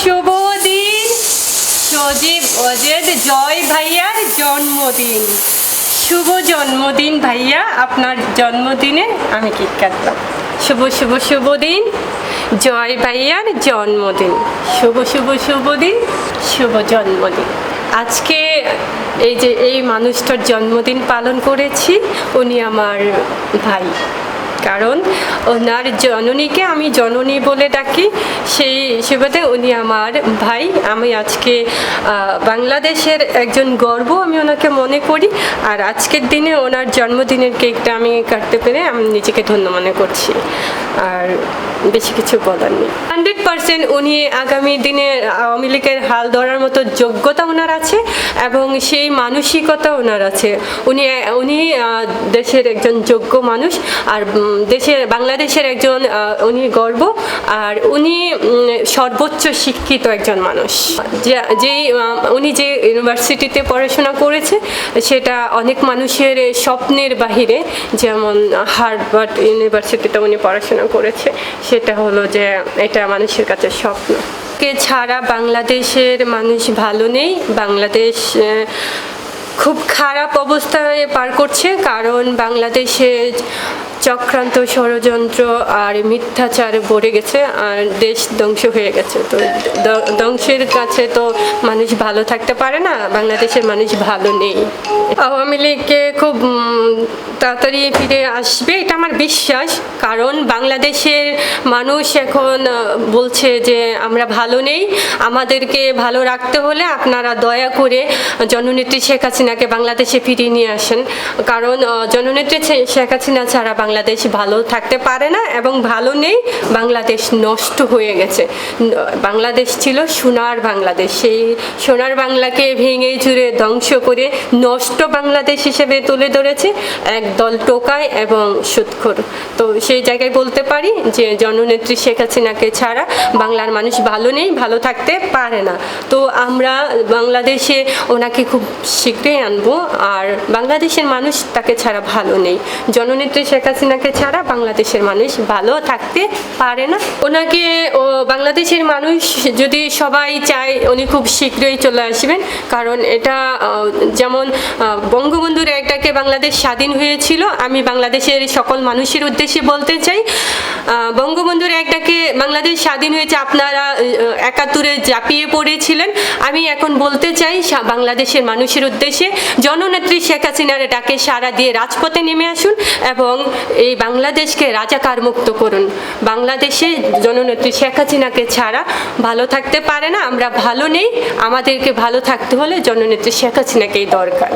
শুভ দিন সজীব অজেদ, জয় ভাইয়ার জন্মদিন। শুভ জন্মদিন ভাইয়া, আপনার জন্মদিনে আমি কেক কাটলাম শুভ শুভ শুভ দিন জয় ভাইয়ার জন্মদিন। শুভ শুভ শুভ দিন শুভ জন্মদিন। আজকে এই যে এই মানুষটার জন্মদিন পালন করেছি, উনি আমার ভাই। কারণ ওনার জননীকে আমি জননী বলে ডাকি। সেই হিসেবেতে উনি আমার ভাই। আমি আজকে বাংলাদেশের একজন গর্ব আমি ওনাকে মনে করি। আর আজকের দিনে ওনার জন্মদিনের কেকটা আমি কাটতে পেরে আমি নিজেকে ধন্য মনে করছি। আর বেশি কিছু বলার নেই। হান্ড্রেড পার্সেন্ট উনি আগামী দিনে আওয়ামী লীগের হাল ধরার মতো যোগ্যতা ওনার আছে এবং সেই মানসিকতা ওনার আছে। উনি উনি দেশের একজন যোগ্য মানুষ আর দেশের, বাংলাদেশের একজন উনি গর্ব আর উনি সর্বোচ্চ শিক্ষিত একজন মানুষ। যেই উনি যে ইউনিভার্সিটিতে পড়াশোনা করেছে সেটা অনেক মানুষের স্বপ্নের বাহিরে, যেমন হার্ভার্ড ইউনিভার্সিটিতে উনি পড়াশোনা করেছে, সেটা হলো যে এটা মানুষের কাছে স্বপ্ন। কে ছাড়া বাংলাদেশের মানুষ ভালো নেই, বাংলাদেশ খুব খারাপ অবস্থায় পার করছে, কারণ বাংলাদেশে চক্রান্ত ষড়যন্ত্র আর মিথ্যাচার ভরে গেছে আর দেশ ধ্বংস হয়ে গেছে। তো ধ্বংসের কাছে তো মানুষ ভালো থাকতে পারে না, বাংলাদেশের মানুষ ভালো নেই। আওয়ামী লীগকে খুব তাড়াতাড়ি ফিরে আসবে, এটা আমার বিশ্বাস। কারণ বাংলাদেশের মানুষ এখন বলছে যে আমরা ভালো নেই। আমাদেরকে ভালো রাখতে হলে আপনারা দয়া করে জননেত্রী শেখ হাসিনাকে বাংলাদেশে ফিরিয়ে নিয়ে আসেন। কারণ জননেত্রী শেখ হাসিনা ছাড়া বাংলাদেশ ভালো থাকতে পারে না এবং ভালো নেই, বাংলাদেশ নষ্ট হয়ে গেছে। বাংলাদেশ ছিল সোনার বাংলাদেশ। সেই সোনার বাংলাকে ভেঙে চুরে ধ্বংস করে নষ্ট বাংলাদেশ হিসেবে তুলে ধরেছে একদল টোকায় এবং সুৎখর। তো সেই জায়গায় বলতে পারি যে জননেত্রী শেখ হাসিনাকে ছাড়া বাংলার মানুষ ভালো নেই, ভালো থাকতে পারে না। তো আমরা বাংলাদেশে ওনাকে খুব শীঘ্রই আনব আর বাংলাদেশের মানুষ তাকে ছাড়া ভালো নেই। জননেত্রী শেখ হাসিনাকে ছাড়া বাংলাদেশের মানুষ ভালো থাকতে পারে না। ওনাকে, ও, বাংলাদেশের মানুষ যদি সবাই চায়, উনি খুব শীঘ্রই চলে আসবেন। কারণ এটা যেমন বঙ্গবন্ধুর একটাকে বাংলাদেশ স্বাধীন হয়েছিল, আমি বাংলাদেশের সকল মানুষের উদ্দেশ্যে বলতে চাই বঙ্গবন্ধুর একটাকে বাংলাদেশ স্বাধীন হয়েছে আপনারা একাত্তরে ঝাঁপিয়ে পড়েছিলেন। আমি এখন বলতে চাই বাংলাদেশের মানুষের উদ্দেশ্যে, জননেত্রী শেখ হাসিনার ডাকে সারা দিয়ে রাজপথে নেমে আসুন এবং এই বাংলাদেশকে রাজাকার মুক্ত করুন। বাংলাদেশে জননেত্রী শেখ হাসিনাকে ছাড়া ভালো থাকতে পারে না। আমরা ভালো নেই। আমাদেরকে ভালো থাকতে হলে জননেত্রী শেখ হাসিনাকেই দরকার।